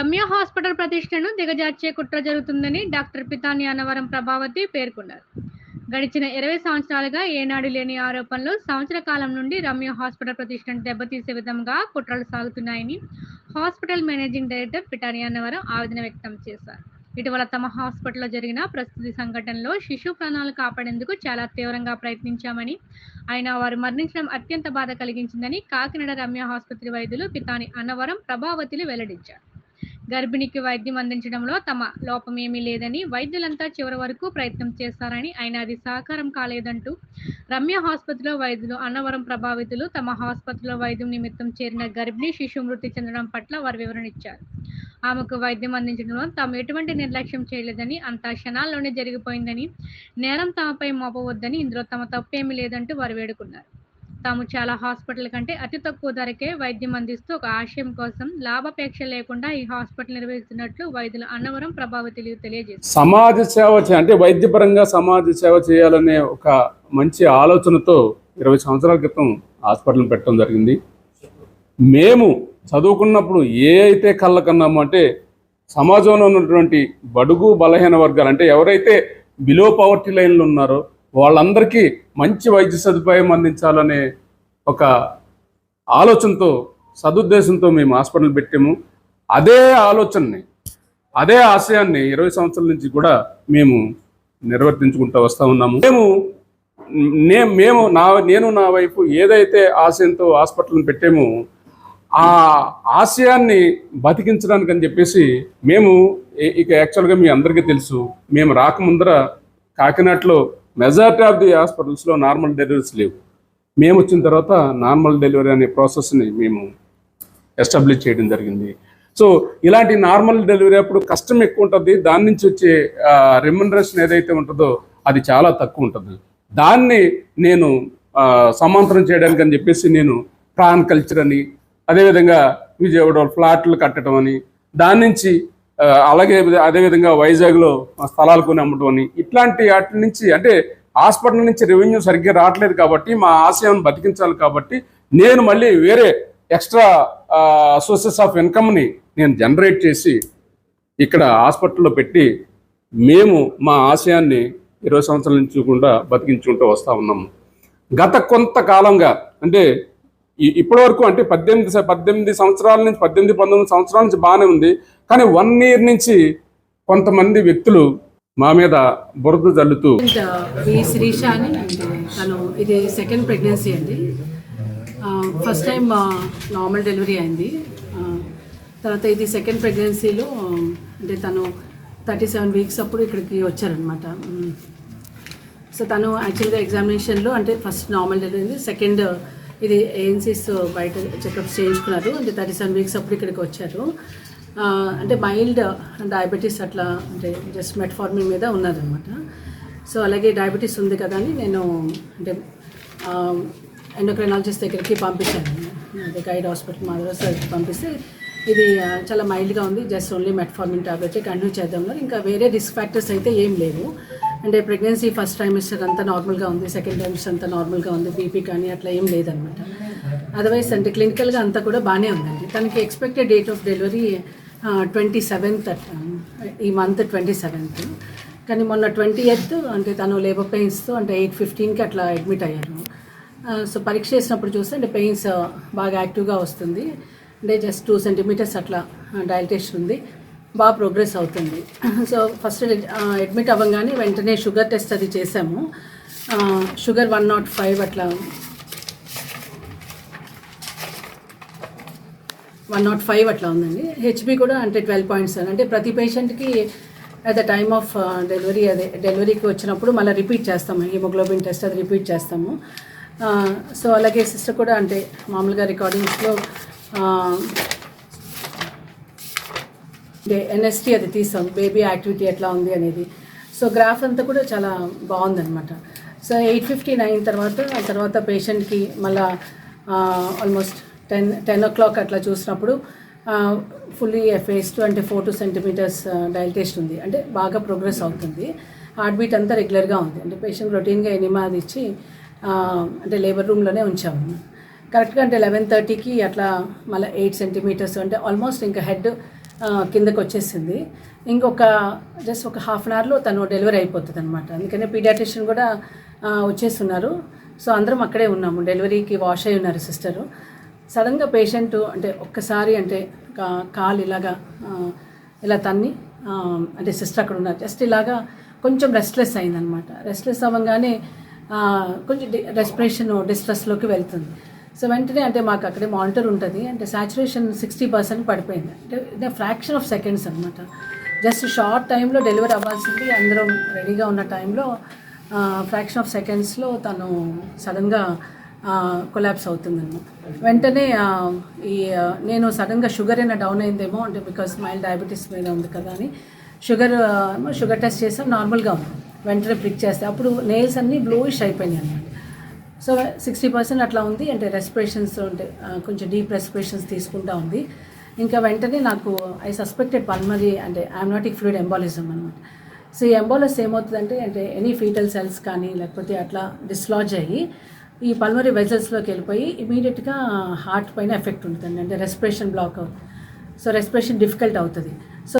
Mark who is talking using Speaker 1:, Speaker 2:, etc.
Speaker 1: Ramya hospital ప్రతిష్టను దిగజార్చే కుట్ర జరుగుతుందని డాక్టర్ పితాని అన్నవరం ప్రభావతి పేర్కొన్నారు. గడిచిన ఇరవై సంవత్సరాలుగా ఏనాడు లేని ఆరోపణలు సంవత్సర కాలం నుండి రమ్య హాస్పిటల్ ప్రతిష్టను దెబ్బతీసే విధంగా కుట్రలు సాగుతున్నాయని hospital managing director Pitani Annavaram ఆవేదన వ్యక్తం చేశారు. ఇటీవల తమ హాస్పిటల్లో జరిగిన ప్రస్తుతి సంఘటనలో శిశు ప్రాణాలు కాపాడేందుకు చాలా తీవ్రంగా ప్రయత్నించామని అయినా వారు మరణించడం అత్యంత బాధ కలిగించిందని కాకినాడ రమ్య ఆసుపత్రి వైద్యులు పితాని అన్నవరం ప్రభావతిలు వెల్లడించారు. గర్భిణికి వైద్యం అందించడంలో తమ లోపం ఏమీ లేదని వైద్యులంతా చివరి వరకు ప్రయత్నం చేస్తారని ఆయన అది సహకారం కాలేదంటూ రమ్య ఆసుపత్రిలో వైద్యులు అన్నవరం ప్రభావితులు తమ ఆసుపత్రిలో వైద్యం నిమిత్తం చేరిన గర్భిణి శిశు మృతి చెందడం పట్ల వారు వివరణ ఇచ్చారు. ఆమెకు వైద్యం అందించడంలో తాము ఎటువంటి నిర్లక్ష్యం చేయలేదని అంతా క్షణాల్లోనే జరిగిపోయిందని నేరం తమపై మోపవద్దని ఇందులో తమ తప్పేమీ లేదంటూ వారు వేడుకున్నారు. తాము చాలా హాస్పిటల్ కంటే అతి తక్కువ ధరకే వైద్యం అందిస్తూ ఒక ఆశయం కోసం లాభాపేక్ష లేకుండా ఈ హాస్పిటల్ నిర్వహిస్తున్నట్లు వైద్యులు అన్నవరం ప్రభావితులు తెలియజేస్తారు
Speaker 2: సమాజ సేవ అంటే వైద్యపరంగా సమాజ సేవ చేయాలనే ఒక మంచి ఆలోచనతో ఇరవై సంవత్సరాల క్రితం హాస్పిటల్ పెట్టడం జరిగింది. మేము చదువుకున్నప్పుడు ఏ అయితే కళ్ళకన్నాము అంటే సమాజంలో ఉన్నటువంటి బడుగు బలహీన వర్గాలు అంటే ఎవరైతే బిలో పవర్టీ లైన్లు ఉన్నారో వాళ్ళందరికీ మంచి వైద్య సదుపాయం అందించాలనే ఒక ఆలోచనతో సదుద్దేశంతో మేము హాస్పిటల్ పెట్టాము. అదే ఆలోచనని అదే ఆశయాన్ని ఇరవై సంవత్సరాల నుంచి కూడా మేము నిర్వర్తించుకుంటూ వస్తూ ఉన్నాము. మేము నే మేము నా నేను నా వైపు ఏదైతే ఆశయంతో హాస్పిటల్ని పెట్టామో ఆ ఆశయాన్ని బతికించడానికి అని చెప్పేసి మేము ఇక యాక్చువల్గా మీ అందరికీ తెలుసు మేము రాకముందర కాకినాడలో మెజారిటీ ఆఫ్ ది హాస్పిటల్స్లో నార్మల్ డెలివరీస్ లేవు. మేము వచ్చిన తర్వాత నార్మల్ డెలివరీ అనే ప్రాసెస్ని మేము ఎస్టాబ్లిష్ చేయడం జరిగింది. సో ఇలాంటి నార్మల్ డెలివరీ అప్పుడు కష్టం ఎక్కువ ఉంటుంది. దాని నుంచి వచ్చే రెమ్యునరేషన్ ఏదైతే ఉంటుందో అది చాలా తక్కువ ఉంటుంది. దాన్ని నేను సమాంతరం చేయడానికి అని చెప్పేసి నేను ప్రాన్ కల్చర్ అని అదేవిధంగా విజయవాడ ఫ్లాట్లు కట్టడం అని దాని నుంచి అలాగే అదేవిధంగా వైజాగ్లో స్థలాలు కొని అమ్మటం ఇట్లాంటి వాటి నుంచి అంటే హాస్పిటల్ నుంచి రెవెన్యూ సరిగ్గా రావట్లేదు కాబట్టి మా ఆశయం బతికించాలి కాబట్టి నేను మళ్ళీ వేరే ఎక్స్ట్రా సోర్సెస్ ఆఫ్ ఇన్కమ్ని నేను జనరేట్ చేసి ఇక్కడ హాస్పిటల్లో పెట్టి మేము మా ఆశయాన్ని ఇరవై సంవత్సరాల నుంచి కూడా బతికించుకుంటూ వస్తూ ఉన్నాము. గత కొంతకాలంగా అంటే ఇప్పటి వరకు అంటే పద్దెనిమిది పద్దెనిమిది సంవత్సరాల నుంచి పద్దెనిమిది పంతొమ్మిది సంవత్సరాల నుంచి బాగానే ఉంది. కానీ వన్ ఇయర్ నుంచి కొంతమంది వ్యక్తులు మా మీద బురద జల్లుతూ
Speaker 3: వి uh, శిరీష అని తను ఇది సెకండ్ ప్రెగ్నెన్సీ అండి. ఫస్ట్ టైం నార్మల్ డెలివరీ అయింది. Uh, తర్వాత ఇది సెకండ్ ప్రెగ్నెన్సీలో um, అంటే తను థర్టీ సెవెన్ వీక్స్ అప్పుడు ఇక్కడికి వచ్చారనమాట సో mm. తను యాక్చువల్గా ఎగ్జామినేషన్లో అంటే ఫస్ట్ నార్మల్ డెలివరీ సెకండ్ ఇది ఏఎన్సీస్ బయట చెకప్స్ చేయించుకున్నారు. అంటే థర్టీ సెవెన్ వీక్స్ అప్పుడు ఇక్కడికి వచ్చారు. అంటే మైల్డ్ డయాబెటీస్ అట్లా అంటే జస్ట్ మెట్ఫార్మిన్ మీద ఉన్నదనమాట సో అలాగే డయాబెటీస్ ఉంది కదా అని నేను అంటే ఎండోక్రైనాలజిస్ట్ దగ్గరికి పంపించాను. అదే గైడ్ హాస్పిటల్ మాధవరాజ్ పంపిస్తే ఇది చాలా మైల్డ్గా ఉంది. Just only metformin tablet continue చేద్దాం ఇంకా వేరే రిస్క్ ఫ్యాక్టర్స్ అయితే ఏం లేవు. అంటే ప్రెగ్నెన్సీ ఫస్ట్ ట్రైమిస్టర్ అంతా నార్మల్గా ఉంది సెకండ్ ట్రైమిస్టర్ అంతా నార్మల్గా ఉంది బీపీ కానీ అట్లా ఏం లేదనమాట అదర్వైజ్ అంటే క్లినికల్గా అంతా కూడా బాగానే ఉందండి. తనకి expected date of delivery twenty seventh ఈ మంత్ ట్వంటీ సెవెంత్ కానీ మొన్న ట్వంటీ ఎయిత్ అంటే తను లేబర్ పెయిన్స్తో అంటే ఎయిట్ ఫిఫ్టీన్కి అట్లా అడ్మిట్ అయ్యారు. సో పరీక్ష చేసినప్పుడు చూస్తే అంటే పెయిన్స్ బాగా యాక్టివ్గా వస్తుంది. అంటే జస్ట్ టూ సెంటీమీటర్స్ అట్లా డైలటేషన్ ఉంది. బాగా ప్రోగ్రెస్ అవుతుంది. సో ఫస్ట్ అడ్మిట్ అవ్వగానే వెంటనే షుగర్ టెస్ట్ అది చేసాము. షుగర్ వన్ నాట్ ఫైవ్ అట్లా వన్ నాట్ ఫైవ్ అట్లా ఉందండి. హెచ్బి కూడా అంటే ట్వెల్వ్ పాయింట్స్ అంటే ప్రతి పేషెంట్కి at the time of delivery అదే డెలివరీకి వచ్చినప్పుడు మళ్ళీ రిపీట్ చేస్తాము. హిమోగ్లోబిన్ టెస్ట్ అది రిపీట్ చేస్తాము. సో అలాగే సిస్టర్ కూడా అంటే మామూలుగా రికార్డింగ్స్లో ఎన్ఎస్టీ అది తీస్తాం బేబీ యాక్టివిటీ ఎట్లా ఉంది అనేది. సో గ్రాఫ్ అంతా కూడా చాలా బాగుందన్నమాట. సో ఎయిట్ ఫిఫ్టీన్ అయిన తర్వాత ఆ తర్వాత పేషెంట్కి మళ్ళా almost ten ten o'clock అట్లా చూసినప్పుడు ఫుల్లీ ఫేస్ టు అంటే ఫోర్ టూ సెంటీమీటర్స్ డైలటేషన్ ఉంది. అంటే బాగా ప్రోగ్రెస్ అవుతుంది. హార్ట్ బీట్ అంతా రెగ్యులర్గా ఉంది. అంటే పేషెంట్ రొటీన్గా ఎనిమా అది ఇచ్చి అంటే లేబర్ రూమ్లోనే ఉంచాము. కరెక్ట్గా అంటే లెవెన్ థర్టీకి అట్లా మళ్ళీ ఎయిట్ సెంటీమీటర్స్ అంటే ఆల్మోస్ట్ ఇంకా హెడ్ కిందకు వచ్చేసింది ఇంకొక జస్ట్ ఒక హాఫ్ అన్ అవర్లో తను డెలివరీ అయిపోతుంది అనమాట అందుకనే పీడియాట్రిషియన్ కూడా వచ్చేస్తున్నారు. సో అందరం అక్కడే ఉన్నాము. డెలివరీకి వాష్ అయి ఉన్నారు సిస్టరు సడన్గా పేషెంట్ అంటే ఒక్కసారి అంటే కాలు ఇలాగా ఇలా తన్ని అంటే సిస్టర్ అక్కడ ఉన్నారు. జస్ట్ ఇలాగా కొంచెం రెస్ట్లెస్ అయిందనమాట రెస్ట్లెస్ అవ్వగానే కొంచెం రెస్పిరేషన్ డిస్ట్రెస్లోకి వెళ్తుంది. సో వెంటనే అంటే మాకు అక్కడే మానిటర్ ఉంటుంది. అంటే సాచురేషన్ సిక్స్టీ పర్సెంట్ పడిపోయింది. అంటే ఫ్రాక్షన్ ఆఫ్ సెకండ్స్ అనమాట జస్ట్ షార్ట్ టైంలో డెలివరీ అవ్వాల్సింది. అందరం రెడీగా ఉన్న టైంలో ఫ్రాక్షన్ ఆఫ్ సెకండ్స్లో తను సడన్గా కొలాప్స్ అవుతుందన్నమాట. వెంటనే ఈ నేను సడన్గా షుగర్ అయినా డౌన్ అయిందేమో అంటే బికాస్ మైల్డ్ డయాబెటీస్ మీద ఉంది కదా అని షుగర్ షుగర్ టెస్ట్ చేసాం. నార్మల్గా ఉంది. వెంటనే పిక్ చేస్తే. అప్పుడు నెయిల్స్ అన్నీ బ్లూయిష్ అయిపోయినాయి అనమాట సో సిక్స్టీ పర్సెంట్ అట్లా ఉంది. అంటే రెస్పిరేషన్స్ అంటే కొంచెం డీప్ రెస్పిరేషన్స్ తీసుకుంటా ఉంది. ఇంకా వెంటనే నాకు ఐ సస్పెక్టెడ్ పల్మరీ అంటే ఆమ్నాటిక్ ఫ్లూయిడ్ ఎంబాలిజం అనమాట సో ఈ ఎంబాలస్ ఏమవుతుందంటే అంటే ఎనీ ఫీటల్ సెల్స్ కానీ లేకపోతే అట్లా డిస్లాజ్ అయ్యి ఈ పల్మరీ వెజల్స్లోకి వెళ్ళిపోయి ఇమీడియట్గా హార్ట్ పైన ఎఫెక్ట్ ఉంటుందండి. అంటే రెస్పిరేషన్ బ్లాక్ అవుతుంది సో రెస్పిరేషన్ డిఫికల్ట్ అవుతుంది.